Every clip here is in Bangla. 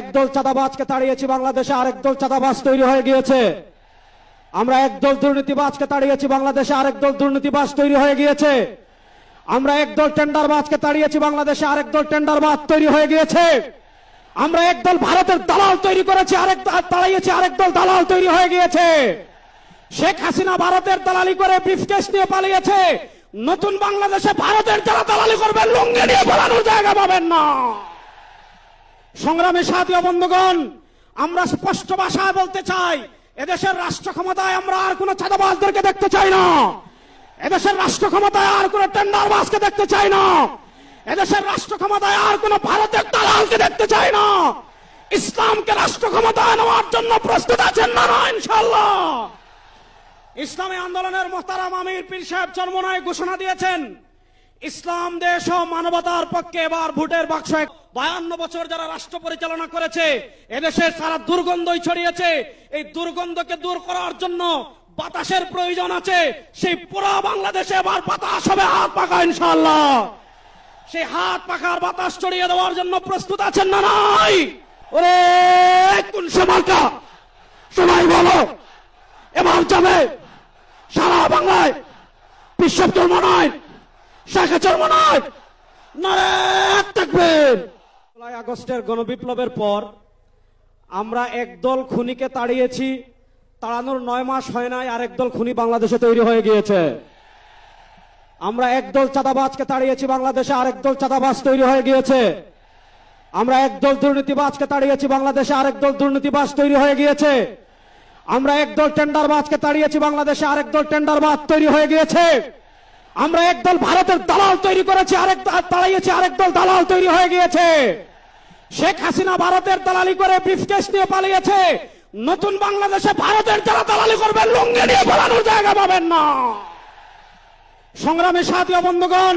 একদল চাঁদাবাজকে তাড়িয়েছি বাংলাদেশে আরেক দল চাঁদাবাজ তৈরি হয়ে গিয়েছে। আমরা একদল দুর্নীতিবাজকে তাড়িয়েছি বাংলাদেশে আরেক দল দুর্নীতিবাজ তৈরি হয়ে গিয়েছে। আমরা একদল টেন্ডারবাজকে তাড়িয়েছি বাংলাদেশে আরেক দল টেন্ডারবাজ তৈরি হয়ে গিয়েছে। আমরা একদল ভারতের দালাল তৈরি করেছি, আরেক তাড়িয়েছি আরেক দল দালাল তৈরি হয়ে গিয়েছে। শেখ হাসিনা ভারতের দালালি করে ব্রিফকেস নিয়ে পালিয়েছে। নতুন বাংলাদেশে ভারতের যারা দালালি করবেন লুঙ্গি নিয়ে পালানোর জায়গা পাবেন না। সংগ্রামী সাথী বন্ধুগণ, আমরা স্পষ্ট ভাষায় বলতে চাই, এদেশের রাষ্ট্র ক্ষমতায় আমরা আর কোন চাঁদাবাজদেরকে দেখতে চাই না। এদেশের রাষ্ট্র ক্ষমতায় আর কোন টেন্ডারবাজকে দেখতে চাই না। এদেশের রাষ্ট্র ক্ষমতায় আর কোন ভারতের দালালকে দেখতে চাই না। ইসলামকে রাষ্ট্র ক্ষমতায় নেওয়ার জন্য প্রস্তুত আছেন না না ইনশাল্লাহ ইসলামী আন্দোলনের মোহতারাম আমির পীর সাহেব চরমনায় ঘোষণা দিয়েছেন, ইসলাম, দেশ ও মানবতার পক্ষে এবার ভোটের বাক্স বায়ান্ন বছর যারা রাষ্ট্র পরিচালনা করেছে, এদেশে সারা দুর্গন্ধই ছড়িয়েছে। এই দুর্গন্ধকে দূর করার জন্য বাতাসের প্রয়োজন আছে। সেই পুরো বাংলাদেশে এবার বাতাস হবে হাত পাকা ইনশাল্লাহ সেই হাত পাখার বাতাস ছড়িয়ে দেওয়ার জন্য প্রস্তুত আছেন না নাই? ওরে, কোন সমালটা সবাই বলো। এবার যাবে সারা বাংলায়। বিশ্ব জন্ম নয়, শেখে জন্ম নয় নারে থাকবেন। জুলাই আগস্টের গণবিপ্লবের পর আমরা একদল খুনিকে তাড়িয়েছি। তাড়ানোর নয় মাস হয় নাই আর একদল খুনি বাংলাদেশে তৈরি হয়ে গিয়েছে। আমরা একদল চাঁদাবাজকে তাড়িয়েছি, বাংলাদেশে আরেক দল চাঁদাবাজ তৈরি হয়ে গিয়েছে। আমরা একদল দুর্নীতিবাজকে তাড়িয়েছি, বাংলাদেশে আরেক দল দুর্নীতিবাজ তৈরি হয়ে গিয়েছে। আমরা একদল টেন্ডারবাজকে তাড়িয়েছি, বাংলাদেশে আরেক দল টেন্ডারবাজ তৈরি হয়ে গিয়েছে। আমরা একদল ভারতের দালাল তৈরি করেছি, আরেক তাড়িয়েছি, আরেক দল দালাল তৈরি হয়ে গিয়েছে। শেখ হাসিনা ভারতের দালালি করে ব্রিফকেস নিয়ে পালিয়েছে। নতুন বাংলাদেশে ভারতের যারা দালালি করবেন লুঙ্গি নিয়ে পালানোর জায়গা পাবেন না। সংগ্রামী সাথী বন্ধুগণ,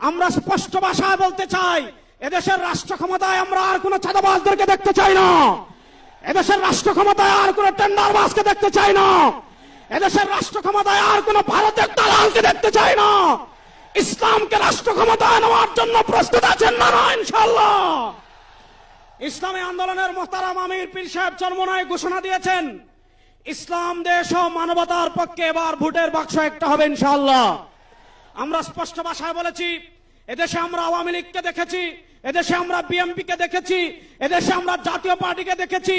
আমরা স্পষ্ট ভাষায় বলতে চাই, এদেশের রাষ্ট্র ক্ষমতায় আমরা আর কোন চাঁদাবাজদেরকে দেখতে চাই না। এদেশের রাষ্ট্র ক্ষমতায় আর কোন টেন্ডারবাজকে দেখতে চাই না। এদেশের রাষ্ট্র ক্ষমতায় আর কোন ভারতের দালালকে দেখতে চাই না। ইসলামকে রাষ্ট্র ক্ষমতায় নেওয়ার জন্য প্রস্তুত আছেন না না ইনশাল্লাহ ইসলামী আন্দোলনের মোহতারাম আমির পীর সাহেব চরমনায় ঘোষণা দিয়েছেন, ইসলাম, দেশ ও মানবতার পক্ষে এবার ভোটের বাক্স একটা হবে ইনশাল্লাহ আমরা স্পষ্ট ভাষায় বলেছি, এদেশে আমরা আওয়ামী লীগকে দেখেছি, এদেশে আমরা বিএমপি কে দেখেছি, এদেশে আমরা জাতীয় পার্টিকে দেখেছি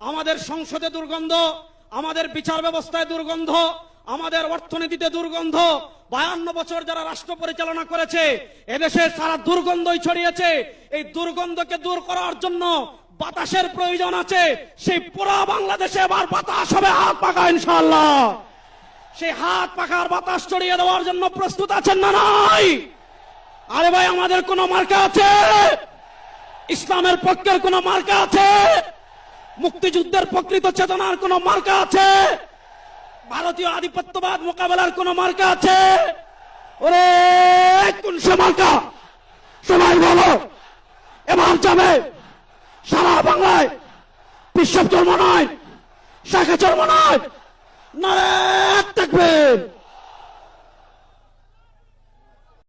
আমাদের সংসদে দুর্গন্ধ, আমাদের বিচার ব্যবস্থায় দুর্গন্ধ, আমাদের অর্থনীতিতে দুর্গন্ধ, বায়ান্ন বছর যারা রাষ্ট্র পরিচালনা করেছে, এদেশে সারা দুর্গন্ধই ছড়িয়েছে। এই দুর্গন্ধকে দূর করার জন্য বাতাসের প্রয়োজন আছে। সেই পুরো বাংলাদেশে এবার বাতাস হবে হাত পাকা ইনশাল্লাহ সেই হাত পাখার বাতাস ছড়িয়ে দেওয়ার জন্য প্রস্তুত আছেন না নাই? আরে ভাই, আমাদের কোন মার্কা আছে? ইসলামের পক্ষের কোন মার্কা আছে? মুক্তিযুদ্ধের প্রকৃত চেতনার কোন মার্কা আছে? ভারতীয় আধিপত্যবাদ মোকাবেলার কোন মার্কা আছে? কোন সারা বাংলায় বিশ্ব জন্ম নয়, শেখে জন্ম নয় থাকবেন।